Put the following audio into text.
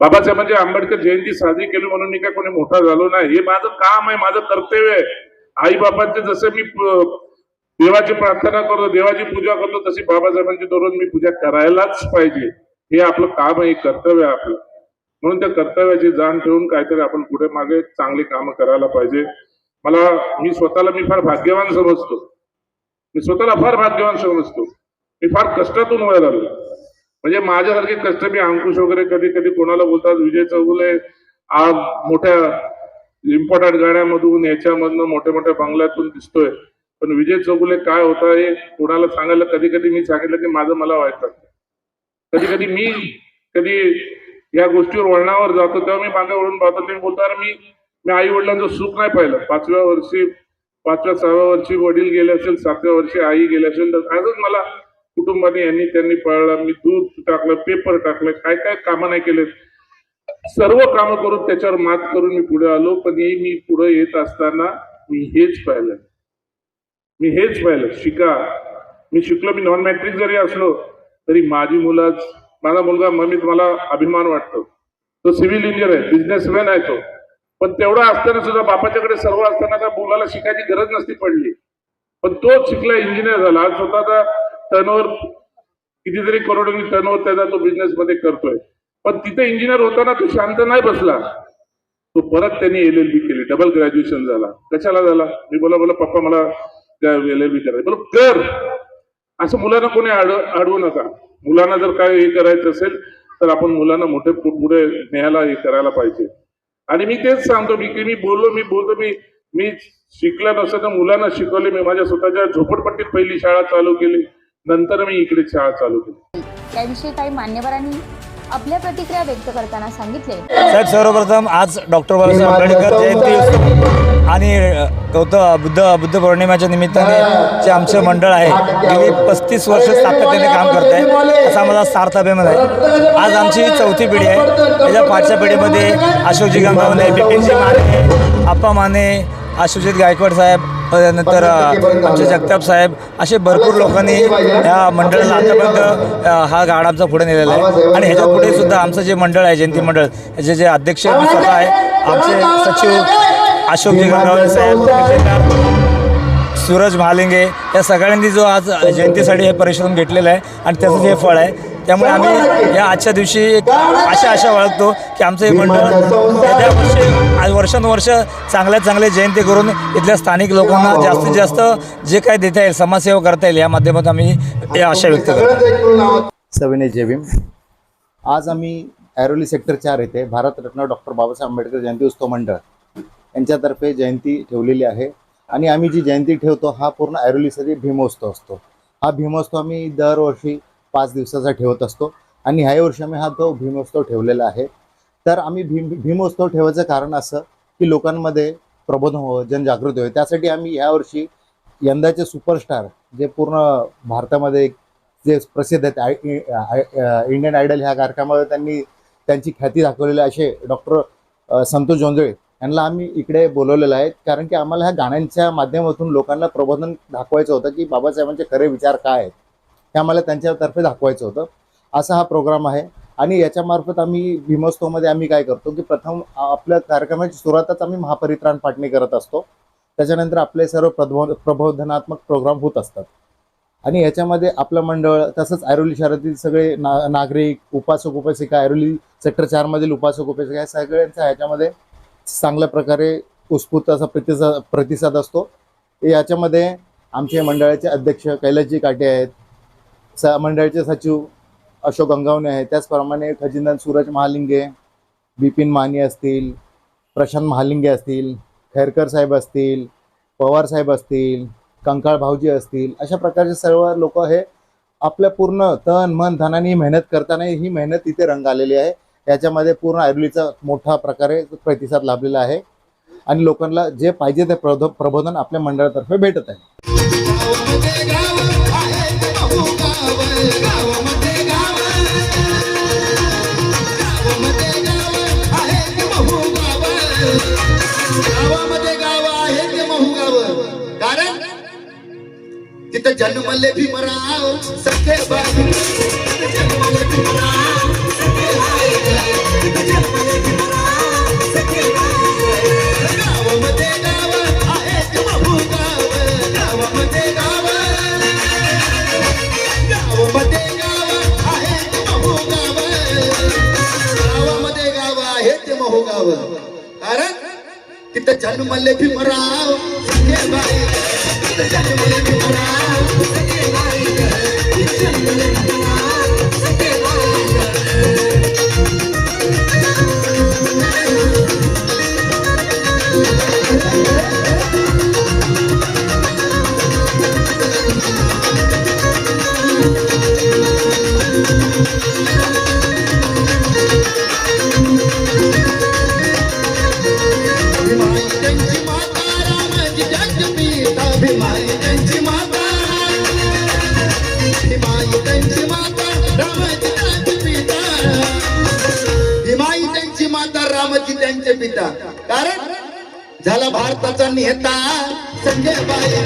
बाबासाहेबांची म्हणजे आंबेडकर जयंती साजरी केली म्हणून मी काय कोणी मोठा झालो नाही. हे माझं काम आहे माझं कर्तव्य आहे. आई बाबांचे जसे मी देवाची प्रार्थना करतो देवाची पूजा करतो तशी बाबासाहेबांची दररोज मी पूजा करायलाच पाहिजे. हे आपलं काम आहे कर्तव्य आहे आपलं. म्हणून त्या कर्तव्याची जाण ठेवून काहीतरी आपण पुढे मागे चांगली कामं करायला पाहिजे. मला मी स्वतःला मी फार भाग्यवान समजतो. मी स्वतःला फार भाग्यवान समजतो. मी फार कष्टातून वय आलो. म्हणजे माझ्यासारखे कष्ट मी अंकुश वगैरे कधी कधी कोणाला बोलतात विजय चौगुले आज मोठ्या इम्पॉर्टंट गाड्यामधून याच्यामधनं मोठ्या मोठ्या बंगल्यातून दिसतोय. पण विजय चौगुले काय होता हे कोणाला सांगायला कधी कधी मी सांगितलं की माझं मला वाईट वाटतं. कधी कधी मी कधी या गोष्टीवर वळणावर जातो तेव्हा मी मागे वळून पाहतो ते बोलतो मी मी आई वडिलांचं सुख नाही पाहिलं. पाचव्या वर्षी पाचव्या सहाव्या वर्षी वडील गेले असेल सातव्या वर्षी आई गेले असेल तर आजच मला कुटुंबाने यांनी त्यांनी पाळलं मी दूध टाकलं पेपर टाकलं काय काय कामं नाही केले. सर्व कामं करून त्याच्यावर मात करून मी पुढे आलो पण हे मी पुढे येत असताना मी हेच पाहिलं. मी हेच पाहिलं. शिका. मी शिकलो मी नॉन मॅट्रिक जरी असलो तरी माझी मुलाच माझा मुलगा मम्मीत मला अभिमान वाटतो. तो सिव्हिल इंजिनियर आहे बिझनेसमॅन आहे तो. पण तेवढा असताना सुद्धा बापाच्याकडे सर्व असताना त्या मुलाला शिकायची गरज नसती पडली. पण तो शिकला इंजिनियर झाला. आज स्वतःचा टर्नओव्हर कितीतरी करोडोनी टर्नओव्हर त्याचा तो बिझनेस मध्ये करतोय. पण तिथे इंजिनियर होताना तो शांत नाही बसला. तो परत त्यांनी एल एल बी केली. डबल ग्रॅज्युएशन झाला. कशाला झाला? मी बोला बोला पप्पा मला एल एल बी करायचं. बोला कर. असं मुलांना कोणी अड अडवू नका. मुलांना जर काय हे करायचं असेल तर आपण मुलांना मोठे पुढे न्यायला हे करायला पाहिजे. आणि मी तेच सांगतो मी की मी बोललो मी बोलतो मी मी शिकला नसतं तर मुलांना शिकवले. मी माझ्या स्वतःच्या झोपडपट्टीत पहिली शाळा चालू केली. नंतर मी इकडे शाळा चालू केली. त्याविषयी काही मान्यवरांनी आपल्या प्रतिक्रिया व्यक्त करताना सांगितले. साहेब सर्वप्रथम आज डॉक्टर बाबासाहेब आंबेडकर जयंती उत्सव आणि गौतम बुद्ध बुद्ध पौर्णिमेच्या निमित्ताने जे आमचे मंडळ आहे गेली पस्तीस वर्ष सातत्याने काम करत आहे असा माझा सार्थ अभिमान आहे. आज आमची चौथी पिढी आहे. त्याच्या पाचव्या पिढीमध्ये अशोकजी गंगावणे बिपिनजी माने आप्पा माने आशुजित गायकवाड साहेब त्यानंतर आमचे जगताप साहेब असे भरपूर लोकांनी या मंडळाला आतापर्यंत हा गाड आमचा पुढे नेलेला आहे. आणि ह्याच्या पुढे सुद्धा आमचं जे मंडळ आहे जयंती मंडळ जे जे अध्यक्ष स्वतः आहे आमचे सचिव अशोक जिगावले साहेब सूरज महालिंगे या सगळ्यांनी जो आज जयंतीसाठी हे परिश्रम घेतलेलं आहे आणि त्याचं हे फळ आहे त्यामुळे आम्ही या आजच्या दिवशी एक अशा आशा बाळगतो की आमचं हे मंडळ येत्या वर्षी आज वर्षानुवर्ष चांगल्यात चांगले जयंती करून इथल्या स्थानिक लोकांना जास्तीत जास्त जे काय देता येईल समाजसेवा करता येईल या माध्यमातून आम्ही या आशा व्यक्त करतो. सविनय जय आज आम्ही ऐरोली सेक्टर चार येथे भारतरत्न डॉक्टर बाबासाहेब आंबेडकर जयंती उत्सव मंडळ यांच्यातर्फे जयंती ठेवलेली आहे. आणि आम्ही जी जयंती ठेवतो हा पूर्ण ऐरोलीसाठी भीमोत्सव असतो. हा भीमोत्सव आम्ही दरवर्षी पाच दिवसाचा ठेवत असतो. आणि ह्या वर्षी आम्ही हा तो भीमोत्सव ठेवलेला आहे तर आम्ही भीम भीमोत्सव ठेवायचं कारण असं की लोकांमध्ये प्रबोधन हो जनजागृती होईल. त्यासाठी आम्ही यावर्षी यंदाचे सुपरस्टार जे पूर्ण भारतामध्ये जे प्रसिद्ध आहेत इंडियन आयडल ह्या कार्यक्रमामध्ये त्यांनी त्यांची ख्याती दाखवलेली असे डॉक्टर संतोष जोंजळे यांना आम्ही इकडे बोलवलेलं आहे. कारण की आम्हाला ह्या गाण्यांच्या माध्यमातून लोकांना प्रबोधन दाखवायचं होतं की बाबासाहेबांचे खरे विचार काय आहेत. हे आम्हाला त्यांच्यातर्फे दाखवायचं होतं. असा हा प्रोग्राम आहे. आणि याच्यामार्फत आम्ही भीमोत्सवमध्ये आम्ही काय करतो की प्रथम आपल्या कार्यक्रमाची सुरुवातच आम्ही महापरित्राण पाठणी करत असतो. त्याच्यानंतर आपले सर्व प्रबो प्रबोधनात्मक प्रोग्राम होत असतात. आणि याच्यामध्ये आपलं मंडळ तसंच ऐरोली शहरातील सगळे ना नागरिक उपासक उपासिका ऐरोली सेक्टर चारमधील उपासक उपासिका या सगळ्यांचा ह्याच्यामध्ये चांगल्या प्रकारे उत्स्फूर्त असा प्रतिसाद प्रतिसाद असतो. याच्यामध्ये आमचे मंडळाचे अध्यक्ष कैलासजी काटे आहेत. स मंडळाचे सचिव अशोक गंगावणे आहे त्याचप्रमाणे खजिनदार सूरज महालिंगे बिपिन माने असतील प्रशांत महालिंगे असतील खैरकर साहेब असतील पवार साहेब असतील कंकाळ भाऊजी असतील अशा प्रकारचे सर्व लोक हे आपल्या पूर्ण तन मन धनाने मेहनत करताना ही मेहनत इथे रंग आलेली आहे. याच्यामध्ये पूर्ण आयुर्वेदचा मोठा प्रकारे प्रतिसाद लाभलेला आहे. आणि लोकांना जे पाहिजे ते प्रबोधन आपल्या मंडळातर्फे भेटत आहे. गावामध्ये गाव आहे ते महू गाव कारण तिथं जन्मले भीमराव सखे बाबू तिथं जन्मले भीमराव. संजयबाई तिथं जन्मले भीमराव. त्यांची माता रामाची जगपिता भीमाई त्यांची माता भीमाई त्यांची माता रामाची जगपिता भीमाई त्यांची माता रामाची त्यांचे पिता कारण झाला भारताचा नेता संजय बाई